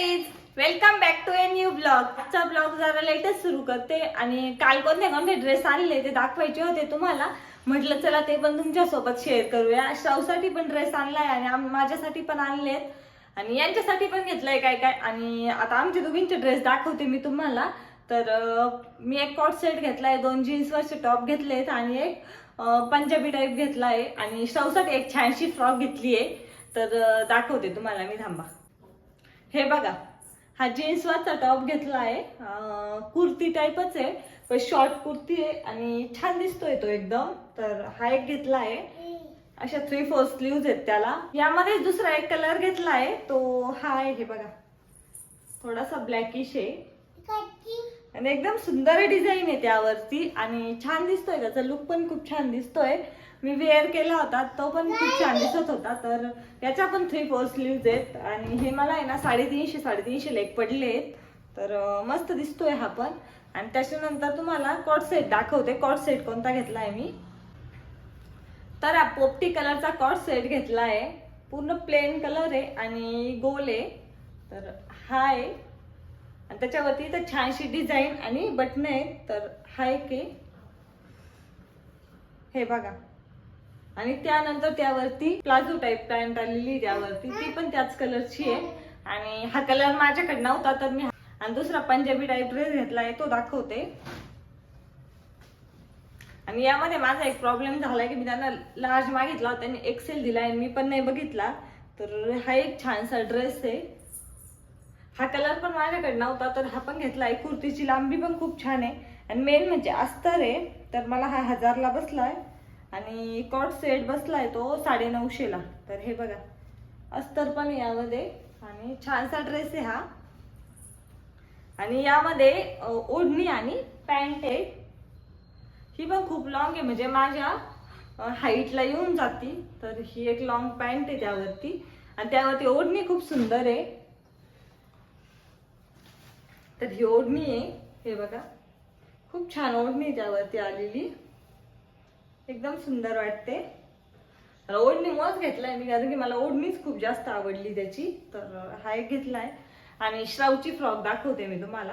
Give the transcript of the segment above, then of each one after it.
Guys welcome back to a new blog आजचा blog जरा लेटच सुरू करते आणि काल कोणते कोणते ड्रेस आणले ते दाखवायचे होते तुम्हाला. म्हटलं चला ते पण तुमच्यासोबत शेअर करूया. श्रावसाठी पण ड्रेस आणलाय आणि माझ्यासाठी पण आणलेत. आणि यांच्यासाठी पण घेतलंय काय काय. आणि आता आमच्या दोघींचे ड्रेस दाखवते मी तुम्हाला. तर मी एक कॉट सेट घेतलाय दोन जीन्सवरचे टॉप घेतलेत आणि एक पंजाबी टाईप घेतलाय. आणि श्रावसाठी एक छानशी फ्रॉक घेतली आहे तर दाखवते तुम्हाला मी थांबा. हे बघा हा जीन्सवरचा टॉप घेतला आहे. कुर्ती टाईपच आहे पण शॉर्ट कुर्ती आहे आणि छान दिसतोय तो एकदम. तर हा एक घेतला आहे. अशा थ्री फोर स्लीव्ज आहेत त्याला. यामध्ये दुसरा एक कलर घेतला आहे. तो हा आहे हे बघा. थोडासा ब्लॅकिश आहे. आणि एकदम सुंदर डिझाईन आहे त्यावरती. आणि छान दिसतोय त्याचा लुक पण खूप छान दिसतोय. मी वेअर केला होता तो पण खूप छान दिसत होता. तर याच्या पण थ्री फोर स्लीव्ज आहेत आणि हे मला आहे ना साडेतीनशे साडेतीनशे लेग पडले आहेत. तर मस्त दिसतोय हा पण. आणि त्याच्यानंतर तुम्हाला कॉट सेट दाखवते. कॉट सेट कोणता घेतला आहे मी? तर हा पोपटी कलरचा कॉट सेट घेतला आहे. पूर्ण प्लेन कलर आहे आणि गोल आहे. तर हा आहे. आणि त्याच्यावरती तर छानशी डिझाईन आणि बटन आहेत. तर हा एक आहे. हे बघा. आणि त्यानंतर त्यावरती प्लाझो टाईप पॅन्ट आलेली त्यावरती. ती पण त्याच कलरची आहे. आणि हा कलर माझ्याकडे नव्हता तर मी आणि दुसरा पंजाबी टाईप ड्रेस घेतला आहे तो दाखवते. आणि यामध्ये माझा एक प्रॉब्लेम झालाय की मी त्यांना लार्ज मागितला होता त्यांनी एक्सेल दिला आणि मी पण नाही बघितला. तर हा एक छानसा ड्रेस आहे. हा कलर पण माझ्याकडे नव्हता तर हा पण घेतला आहे. कुर्तीची लांबी पण खूप छान आहे. आणि मेन म्हणजे अस्तर आहे. तर मला हा हजारला बसलाय. आणि कॉट सेट बसलाय तो साडे नऊशेला तर हे बघा अस्तर पण यामध्ये. आणि छानसा ड्रेस आहे हा. आणि यामध्ये ओढणी आणि पॅन्ट आहे. ही पण खूप लॉंग आहे. म्हणजे माझ्या हाईटला येऊन जाती. तर ही एक लॉंग पॅन्ट आहे त्यावरती. आणि त्यावरती ओढणी खूप सुंदर आहे. तर ही ओढणी आहे. हे बघा. खूप छान ओढणी आहे त्यावरती आलेली. एकदम सुंदर वाटते. तर ओढणीमुळेच घेतलाय मी कारण की मला ओढणीच खूप जास्त आवडली त्याची. तर हा एक घेतलाय. आणि श्रावची फ्रॉक दाखवते मी तुम्हाला.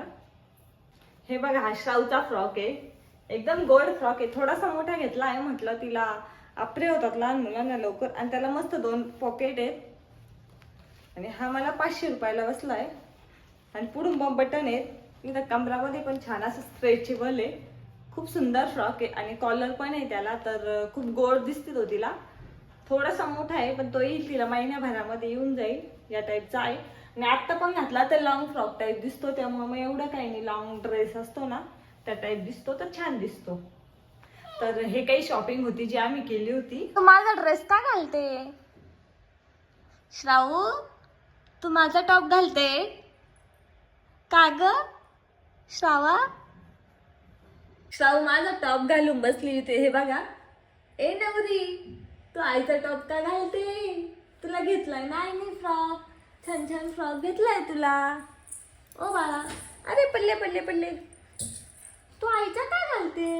हे बघा हा श्रावचा फ्रॉक आहे. एकदम गोल्ड फ्रॉक आहे. थोडासा मोठा घेतला आहे म्हटलं तिला आपरे होतात लहान मुलांना लवकर. आणि त्याला मस्त दोन पॉकेट आहेत. आणि हा मला पाचशे रुपयाला बसला आहे आणि पुढून बटन आहेत. इथं कमरामध्ये पण छान असं स्ट्रेचेबल आहे. खूप सुंदर फ्रॉक आहे आणि कॉलर पण आहे त्याला तर खूप गोड दिसते तो तिला. थोडासा मोठा आहे पण तो येईल तिला महिन्याभरामध्ये येऊन जाईल या टाईपचा आहे. आणि आत्ता पण घातला तर लॉंग फ्रॉक टाईप दिसतो त्यामुळे मग एवढं काही नाही. लॉंग ड्रेस असतो ना त्या टाईप दिसतो तर छान दिसतो. तर हे काही शॉपिंग होती जी आम्ही केली होती. तू माझा ड्रेस का घालते? श्रावू तू माझा टॉप घालते? का ग? श्रावा? शाहू माझा टॉप घालून बसली होते. हे बघा. ए नवरी तू आईचा टॉप का घालते? तुला घेतलाय नाही मी फ्रॉक? छान छान फ्रॉक घेतलाय तुला? ओ बाळा. अरे पडले पडले पडले तू आईचा का घालते?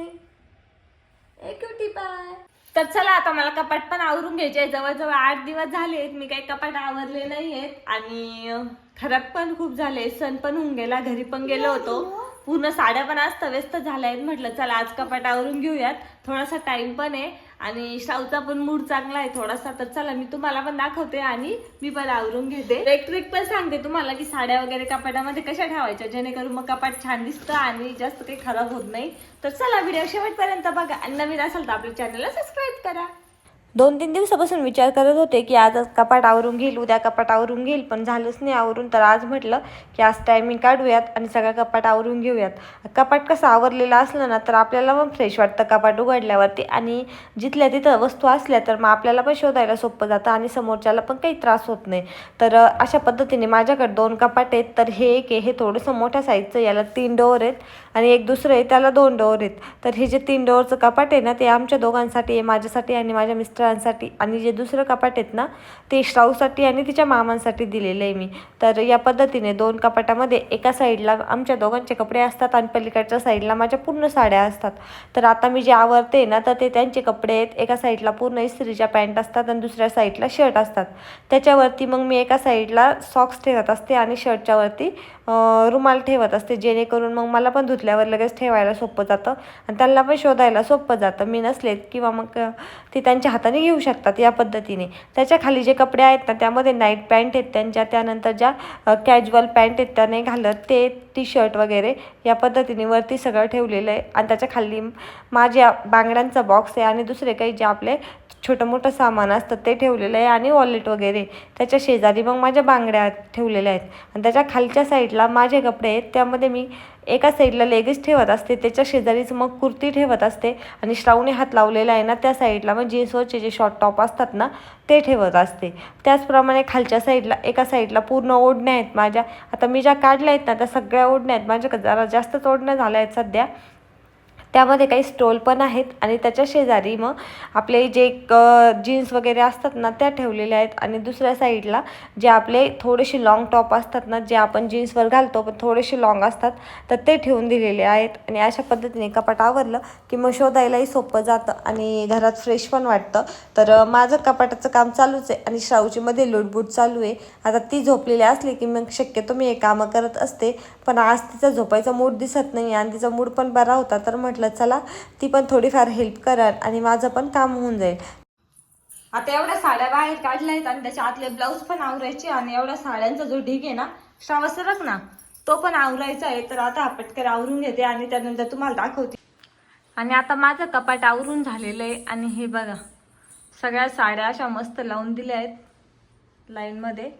ए क्युटी पाय तर चला आता मला कपाट पण आवरून घ्यायचे जवळजवळ आठ दिवस झालेत मी काही कपाट आवरले नाहीयेत. आणि खराब पण खूप झाले सण पण होऊन गेला. घरी पण गेलो होतो. पूर्ण साड्या पण आज व्यस्त झाल्या आहेत म्हटलं चला आज कपाट आवरून घेऊयात. थोडासा टाइम पण आहे आणि श्रावचा पण मूड चांगला आहे थोडासा तर चला मी तुम्हाला पण दाखवते आणि मी पण आवरून घेते. एक ट्रिक पण सांगते तुम्हाला की साड्या वगैरे कपाटामध्ये कशा ठेवायच्या? जेणेकरून मग कपाट छान दिसतं आणि जास्त काही खराब होत नाही. तर चला व्हिडिओ शेवटपर्यंत बघा. आणि नवीन असेल तर आपल्या चॅनलला सबस्क्राईब करा. दोन तीन दिवसापासून विचार करत होते की आज कपाट आवरून घेईल उद्या कपाट आवरून घेईल पण झालंच नाही आवरून. तर आज म्हटलं की आज टायमिंग काढूयात आणि सगळं कपाट आवरून घेऊयात. कपाट कसं आवरलेलं असलं ना तर आपल्याला पण फ्रेश वाटतं कपाट उघडल्यावरती आणि जिथल्या तिथं वस्तू असल्या तर मग आपल्याला पण शोधायला सोपं जातं आणि समोरच्याला पण काही त्रास होत नाही. तर अशा पद्धतीने माझ्याकडे दोन कपाट आहेत तर हे एक आहे हे थोडंसं मोठ्या साईजचं याला तीन डोअर आहेत आणि एक दुसरं आहे त्याला दोन डोअर आहेत. तर हे जे तीन डोअरचं कपाट आहे ना ते आमच्या दोघांसाठी आहे माझ्यासाठी आणि माझ्या मिस्टर मिस्टरांसाठी आणि जे दुसरं कपाट आहेत ना ते श्राऊसाठी आणि तिच्या मामांसाठी दिलेलं आहे मी. तर या पद्धतीने दोन कपाटामध्ये एका साईडला आमच्या दोघांचे कपडे असतात आणि पलीकडच्या साईडला माझ्या पूर्ण साड्या असतात. तर आता मी जे आवरते ना तर ते त्यांचे कपडे आहेत. एका साईडला पूर्ण इस्त्रीच्या पॅन्ट असतात आणि दुसऱ्या साईडला शर्ट असतात. त्याच्यावरती मग मी एका साईडला सॉक्स ठेवत असते आणि शर्टच्यावरती रुमाल ठेवत असते. जेणेकरून मग मला पण धुतल्यावर लगेच ठेवायला सोपं जातं आणि त्यांना पण शोधायला सोपं जातं. मी नसलेत किंवा मग ते त्यांच्या हाताने घेऊ शकतात या पद्धतीने. त्याच्याखाली जे कपडे आहेत ना त्यामध्ये नाईट पॅन्ट आहेत. त्यांच्या त्यानंतर ज्या कॅज्युअल पॅन्ट आहेत त्या नाही घालत ते टी शर्ट वगैरे या पद्धतीने वरती सगळं ठेवलेलं आहे. आणि त्याच्याखाली माझ्या बांगड्यांचा बॉक्स आहे आणि दुसरे काही जे आपले छोटं मोठं सामान असतं ते ठेवलेलं आहे आणि वॉलेट वगैरे. त्याच्या शेजारी मग माझ्या बांगड्या ठेवलेल्या आहेत. आणि त्याच्या खालच्या साईडला माझे कपडे आहेत. त्यामध्ये मी एका साईडला लेगीज ठेवत असते. त्याच्या शेजारीच मग कुर्ती ठेवत असते. आणि श्रावणी हात लावलेला आहे ना त्या साईडला मग जीन्सवरचे जे शॉर्ट टॉप असतात ना ते ठेवत असते. त्याचप्रमाणे खालच्या साईडला एका साईडला पूर्ण ओढण्या आहेत माझ्या. आता मी ज्या काढल्या आहेत ना त्या सगळ्या ओढण्या आहेत. माझ्या जरा जास्तच ओढण्या झाल्या आहेत सध्या. त्यामध्ये काही स्टोल पण आहेत आणि त्याच्या शेजारी मग आपले जे जीन्स वगैरे असतात ना त्या ठेवलेल्या आहेत. आणि दुसऱ्या साईडला जे आपले थोडेसे लाँग टॉप असतात ना जे आपण जीन्सवर घालतो पण थोडेसे लाँग असतात तर ते ठेवून दिलेले आहेत. आणि अशा पद्धतीने कपाट आवरलं की मग शोधायलाही सोपं जातं आणि घरात फ्रेश पण वाटतं. तर माझं कपाटाचं काम चालूच आहे आणि श्राऊचीमध्ये लुटबुट चालू आहे. आता ती झोपलेली असली की मग शक्यतो मी हे कामं करत असते. पण आज तिचा झोपायचा मूड दिसत नाही आणि तिचा मूड पण बरा होता तर म्हटलं चला ती पण थोडीफार हेल्प कराल आणि माझं पण काम होऊन जाईल. आता एवढ्या साड्या बाहेर काढल्या आहेत आणि त्याच्या आतले ब्लाऊज पण आवरायचे आणि एवढ्या साड्यांचा जो ढीग आहे ना श्रावसरक ना तो पण आवरायचा आहे. तर आता हा पटकन आवरून घेते आणि त्यानंतर तुम्हाला दाखवते. आणि आता माझं कपाट आवरून झालेलं आहे आणि हे बघा सगळ्या साड्या अशा मस्त लावून दिल्या आहेत लाईनमध्ये.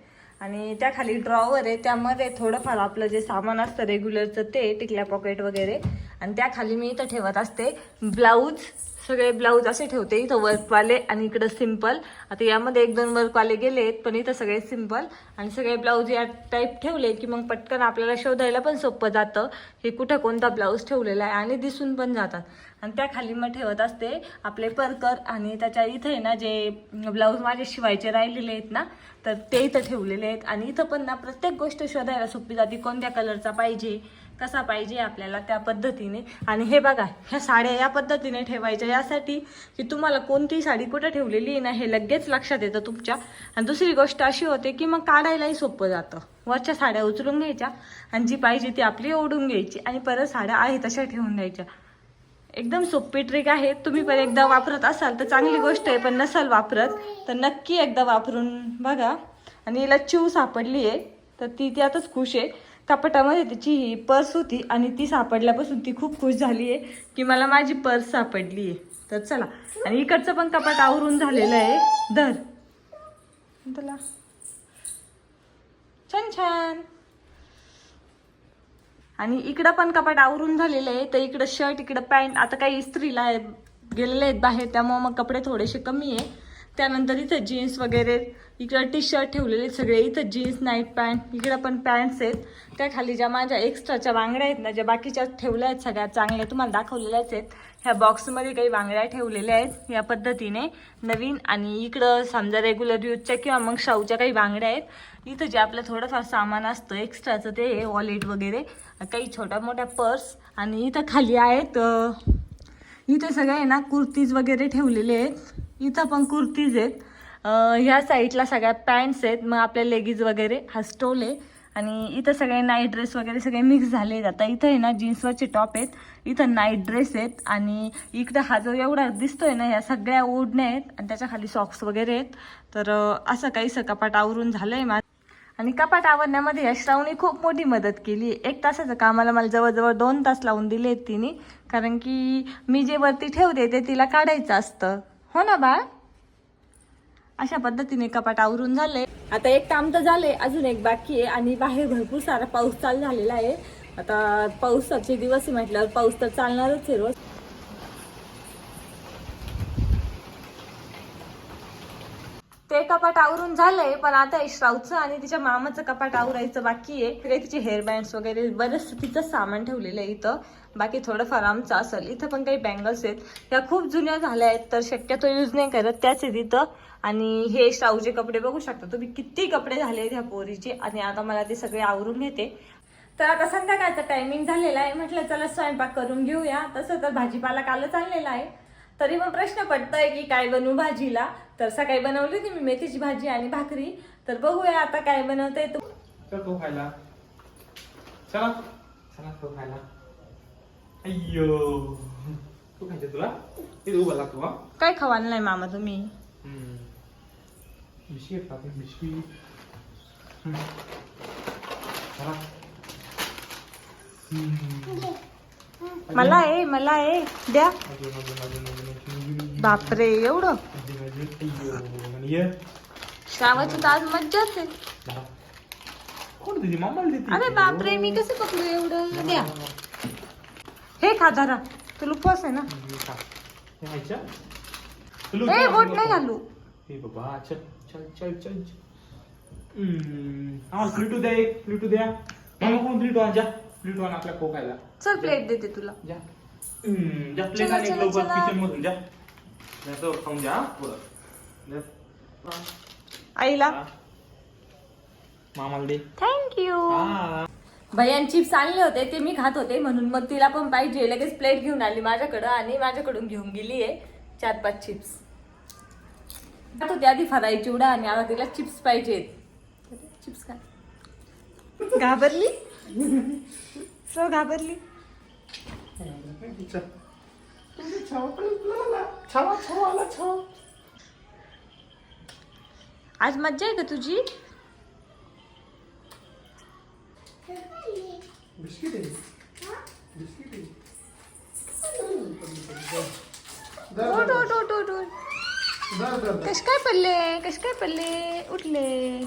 आणि त्या खाली ड्रॉवर आहे त्यामध्ये थोडंफार आपलं जे सामान असतं रेग्युलरचं ते टिकल्या पॉकेट वगैरे. आणि त्या खाली मी इथं ठेवत असते. ब्लाऊज सगळे ब्लाऊज असे ठेवते. इथं वर्कवाले आणि इकडं सिंपल आता यामध्ये एक दोन वर्कवाले गेलेत पण इथं सगळे सिंपल आणि सगळे ब्लाऊज या टाईप ठेवले की मग पटकन आपल्याला शोधायला पण सोपं जातं. की कुठं कोणता ब्लाऊज ठेवलेला आहे आणि दिसून पण जातात. आणि त्या खाली मग ठेवत असते आपले परकर आणि त्याच्या इथे आहे ना जे ब्लाऊज माझे शिवायचे राहिलेले आहेत ना तर ते इथं ठेवलेले आहेत. आणि इथं पण ना प्रत्येक गोष्ट शोधायला सोपी जाते. कोणत्या कलरचा पाहिजे कसा पाहिजे आपल्याला त्या पद्धतीने. आणि हे बघा ह्या साड्या या पद्धतीने ठेवायच्या. यासाठी की तुम्हाला कोणती साडी कुठं ठेवलेली आहे ना हे लगेच लक्षात येतं तुमच्या. आणि दुसरी गोष्ट अशी होते की मग काढायलाही सोपं जातं. वरच्या साड्या उचलून घ्यायच्या आणि जी पाहिजे ती आपली ओढून घ्यायची आणि परत साड्या आहे तशा ठेवून द्यायच्या. एकदम सोपी ट्रिक आहे. तुम्ही पण एकदा वापरत असाल तर चांगली गोष्ट आहे पण नसाल वापरत तर नक्की एकदा वापरून बघा. आणि हिला चिव सापडली आहे तर ती त्यातच खुश आहे. कपाटामध्ये तिची ही पर्स होती आणि ती सापडल्यापासून ती खूप खुश झाली आहे की मला माझी पर्स सापडली आहे तर चला. आणि इकडचं पण कपाट आवरून झालेलं आहे. धर. तुला छान छान. आणि इकडं पण कपाट आवरून झालेलं आहे. तर इकडं शर्ट इकडं पॅन्ट आता काही इस्त्रीला गेलेले आहेत बाहेर त्यामुळं मग कपडे थोडेसे कमी आहे. त्यानंतर इथं जीन्स वगैरे इकडं टी शर्ट ठेवलेले आहेत सगळे. इथं जीन्स नाईट पॅन्ट इकडं पण पॅन्ट्स आहेत. त्या खाली ज्या माझ्या एक्स्ट्राच्या बांगड्या आहेत ना ज्या बाकीच्या ठेवल्या आहेत सगळ्या चांगल्या तुम्हाला दाखवलेल्याच आहेत. ह्या बॉक्समध्ये काही बांगड्या ठेवलेल्या आहेत या पद्धतीने. नवीन आणि इकडं समजा रेग्युलर यूजच्या किंवा मग शाऊच्या काही बांगड्या आहेत. इथं जे आपलं थोडंफार सामान असतं एक्स्ट्राचं ते वॉलेट वगैरे काही छोट्या मोठ्या पर्स आणि इथं खाली आहेत इथं इथे सगळे आहे ना कुर्तीज वगैरे ठेवलेले आहेत. इथं पण कुर्तीज आहेत. ह्या साईडला सगळ्या पॅन्ट्स आहेत. मग आपल्या लेगीज वगैरे हा स्टोल आहे आणि इथं सगळे नाईट ड्रेस वगैरे सगळे मिक्स झाले. आहेत आता इथं आहे ना जीन्सवरचे टॉप आहेत. इथं नाईट ड्रेस आहेत. आणि इकडं हा जो एवढा दिसतोय ना ह्या सगळ्या ओढण्या आहेत. आणि त्याच्याखाली सॉक्स वगैरे आहेत. तर असं काहीसं कपाट आवरून झालं आहे माझं. आणि कपाट आवरण्यामध्ये या श्रावणी खूप मोठी मदत केली एक तासाचं कामाला मला जवळजवळ दोन तास लावून दिले आहेत तिने. कारण की मी जे वरती ठेवते ते तिला काढायचं असतं. हो ना बाळ? अशा पद्धतीने कपाट आवरून झाले. आता एक काम तर झाले अजून एक बाकी आहे आणि बाहेर भरपूर सारा पाऊस चालू झालेला आहे. आता पावसाचे दिवस आहे म्हटल्यावर पाऊस तर चालणारच आहे रोज. ते कपाट आवरून झालंय पण आता श्रावचं आणि तिच्या मामाचं कपाट आवरायचं बाकी आहे. काही तिचे हेअर बँड्स वगैरे बरंच तिचं सामान ठेवलेलं आहे इथं. बाकी थोडंफार आमचं असेल. इथं पण काही बँगल्स आहेत. त्या खूप जुन्या झाल्या आहेत तर शक्यतो यूज नाही करत. त्याच आहेत इथं. आणि हे श्रावचे कपडे बघू शकता. तुम्ही किती कपडे झाले आहेत ह्या पोरीचे. आणि आता मला ते सगळे आवरून घेते. तर आता संध्याकाळचा टायमिंग झालेला आहे. म्हटलं चला स्वयंपाक करून घेऊया. तसं तर भाजीपाला कालच आणलेला आहे. तरी मग प्रश्न पडतोय की काय बनवू भाजीला? तर सकाळी बनवली होती मी मेथीची भाजी आणि भाकरी. तर बघूया आता काय बनवते तू. खायला. चला. चला तो खायला. अय्यो. तू खायचं तुला? ते उभा लागतो काय खवाल नाही मामा तुम्ही? बिस्किट हम्म. चला हम्म. मला आहे मला आहे द्या अजून, अजून, अजून, अजून, अजून. बापरे एवढं अजून, अजून. अय्यो. आणि ये. श्रावाची तर आज मज्जाच आहे दहा. कोण तुझी मामाला देते अरे बापरे मी कसं पकडू एवढं द्या हे खा धरा तुला उपवास आहे ना खा. हे खायचं? तुला ए बोट. नाही घालू हे बाबा चल चल चल चल हम्म. आम्हाला प्लेटू द्या एक प्लेटू द्या. मामा कोण प्लेटू आण जा. प्लेटू आण आपल्या कोकायला चल प्लेट देते तुला. जा. हम्म, जा प्लेट चला, आणि चला, लवकर चला. किचन मधून जा. जास्त खाऊन जा हा, पुढं. जा. आईला? हा. मामाला दे. थँक्यू हा. भैयान चिप्स आणले होते ते मी खात होते म्हणून. मग तिला पण पाहिजे लगेच प्लेट घेऊन आली माझ्याकडं आणि माझ्याकडून घेऊन गेली आहे चार पाच चिप्स खात होते आधी फराई चिवडा आणि आता तिला चिप्स पाहिजेत चिप्स खा. घाबरली? सो घाबरली. आज मज्जा आहे का तुझी? बिस्किट कश काय पडले? कश काय पडले? उठले.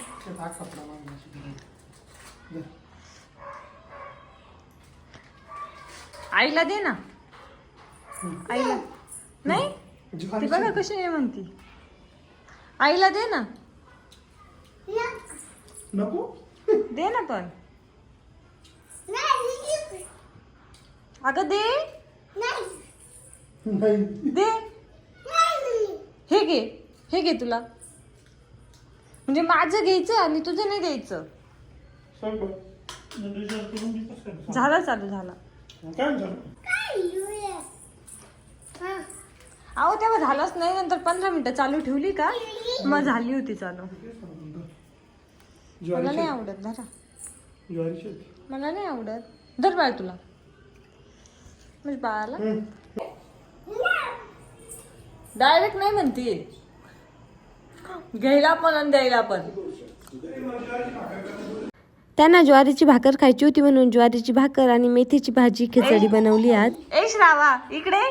आईला दे ना. आईला. नाही? ती बघा कशी आहे म्हणती. आईला दे ना. नको. दे ना पण. अगं दे. दे. हे घे हे घे तुला. म्हणजे माझं घ्यायचं आणि तुझं नाही द्यायचं झाला चालू झाला. अहो तेव्हा झालंच नाही नंतर पंधरा मिनिटं चालू ठेवली का? मग झाली होती चालू. मला नाही आवडत धरा. मला नाही आवडत. धर बाळ तुला. म्हणजे बाळाला. डायरेक्ट नाही म्हणते. घ्यायला पण आणि द्यायला पण. त्यांना ज्वारीची भाकर खायची होती म्हणून ज्वारीची भाकर आणि मेथीची भाजी खिचडी बनवली आज. ए श्रावा इकडे.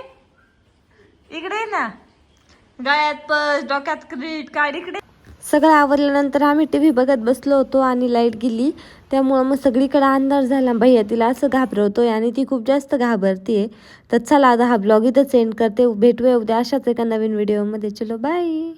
इकडे ना. गळ्यात पर्स डोक्यात क्रीट काढ इकडे. सगळं आवरल्यानंतर आम्ही टी व्ही बघत बसलो होतो आणि लाइट गेली. त्यामुळं मग सगळीकडे अंधार झाला. भैया तिला असं घाबरवतोय आणि ती खूप जास्त घाबरतीये. तर चला आता हा ब्लॉग इथंच सेंड करते. भेटूया उद्या अशाच एका नवीन व्हिडिओमध्ये चलो बाय